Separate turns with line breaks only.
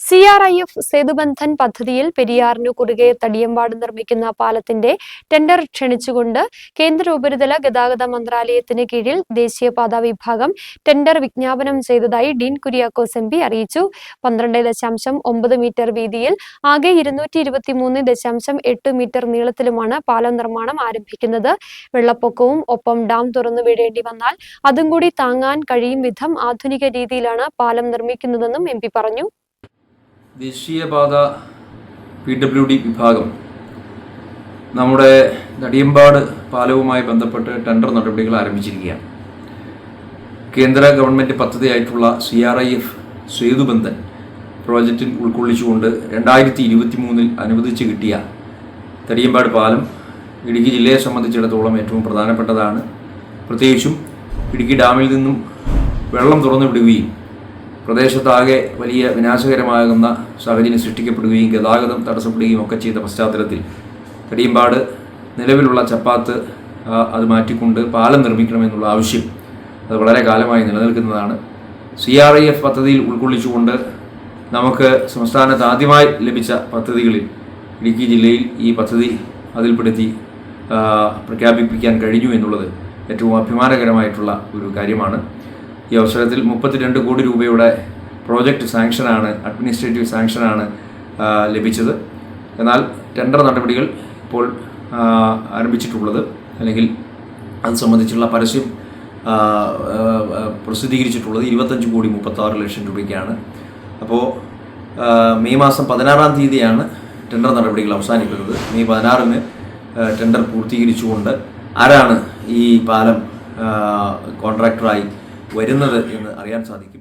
C R I F Setubandhan പദ്ധതിയിൽ പെരിയാറിനു കുറുകെ തടിയമ്പാട് നിർമ്മിക്കുന്ന പാലത്തിന്റെ ടെൻഡർ ക്ഷണിച്ചുകൊണ്ട് കേന്ദ്ര ഉപരിതല ഗതാഗത മന്ത്രാലയത്തിന് കീഴിൽ ദേശീയപാത വിഭാഗം ടെൻഡർ വിജ്ഞാപനം ചെയ്തതായി ഡീൻ കുര്യാക്കോസ് എം പി അറിയിച്ചു. പന്ത്രണ്ട് ദശാംശം ഒമ്പത് മീറ്റർ വീതിയിൽ ആകെ ഇരുന്നൂറ്റി ഇരുപത്തിമൂന്ന് ദശാംശം എട്ട് മീറ്റർ നീളത്തിലുമാണ് പാലം നിർമ്മാണം ആരംഭിക്കുന്നത്. വെള്ളപ്പൊക്കവും ഒപ്പം ഡാം തുറന്നു വിടേണ്ടി വന്നാൽ അതും കൂടി താങ്ങാൻ കഴിയും വിധം ആധുനിക രീതിയിലാണ് പാലം നിർമ്മിക്കുന്നതെന്നും എം പറഞ്ഞു.
ദേശീയപാത പി ഡബ്ല്യു ഡി വിഭാഗം നമ്മുടെ നടിയമ്പാട് പാലവുമായി ബന്ധപ്പെട്ട് ടെൻഡർ നടപടികൾ ആരംഭിച്ചിരിക്കുകയാണ്. കേന്ദ്ര government പദ്ധതിയായിട്ടുള്ള C R I F Setubandhan പ്രോജക്റ്റിൽ ഉൾക്കൊള്ളിച്ചുകൊണ്ട് രണ്ടായിരത്തി ഇരുപത്തി മൂന്നിൽ അനുവദിച്ച് കിട്ടിയ തടിയമ്പാട് പാലം ഇടുക്കി ജില്ലയെ സംബന്ധിച്ചിടത്തോളം ഏറ്റവും പ്രധാനപ്പെട്ടതാണ്. പ്രത്യേകിച്ചും ഇടുക്കി ഡാമിൽ നിന്നും വെള്ളം തുറന്നു വിടുകയും പ്രദേശത്താകെ വലിയ വിനാശകരമാകുന്ന സാഹചര്യം സൃഷ്ടിക്കപ്പെടുകയും ഗതാഗതം തടസ്സപ്പെടുകയും ഒക്കെ ചെയ്ത പശ്ചാത്തലത്തിൽ കടിയമ്പാട് നിലവിലുള്ള ചപ്പാത്ത് അത് മാറ്റിക്കൊണ്ട് പാലം നിർമ്മിക്കണമെന്നുള്ള ആവശ്യം അത് വളരെ കാലമായി നിലനിൽക്കുന്നതാണ്. സി ആർ ഐ എഫ് പദ്ധതിയിൽ ഉൾക്കൊള്ളിച്ചുകൊണ്ട് നമുക്ക് സംസ്ഥാനത്ത് ആദ്യമായി ലഭിച്ച പദ്ധതികളിൽ ഇടുക്കി ജില്ലയിൽ ഈ പദ്ധതി അതിൽപ്പെടുത്തി പ്രഖ്യാപിപ്പിക്കാൻ കഴിഞ്ഞു എന്നുള്ളത് ഏറ്റവും അഭിമാനകരമായിട്ടുള്ള ഒരു കാര്യമാണ്. ഈ അവസരത്തിൽ മുപ്പത്തിരണ്ട് കോടി രൂപയുടെ പ്രോജക്റ്റ് സാങ്ഷനാണ് അഡ്മിനിസ്ട്രേറ്റീവ് സാങ്ഷനാണ് ലഭിച്ചത്. എന്നാൽ ടെൻഡർ നടപടികൾ ഇപ്പോൾ ആരംഭിച്ചിട്ടുള്ളത് അല്ലെങ്കിൽ അത് സംബന്ധിച്ചുള്ള പരസ്യം പ്രസിദ്ധീകരിച്ചിട്ടുള്ളത് ഇരുപത്തഞ്ച് കോടി മുപ്പത്താറ് ലക്ഷം രൂപയ്ക്കാണ്. അപ്പോൾ മെയ് മാസം പതിനാറാം തീയതിയാണ് ടെൻഡർ നടപടികൾ അവസാനിക്കുന്നത്. മെയ് പതിനാറിന് ടെൻഡർ പൂർത്തീകരിച്ചുകൊണ്ട് ആരാണ് ഈ പാലം കോൺട്രാക്ടറായി വരുന്നത് എന്ന് അറിയാൻ സാധിക്കും.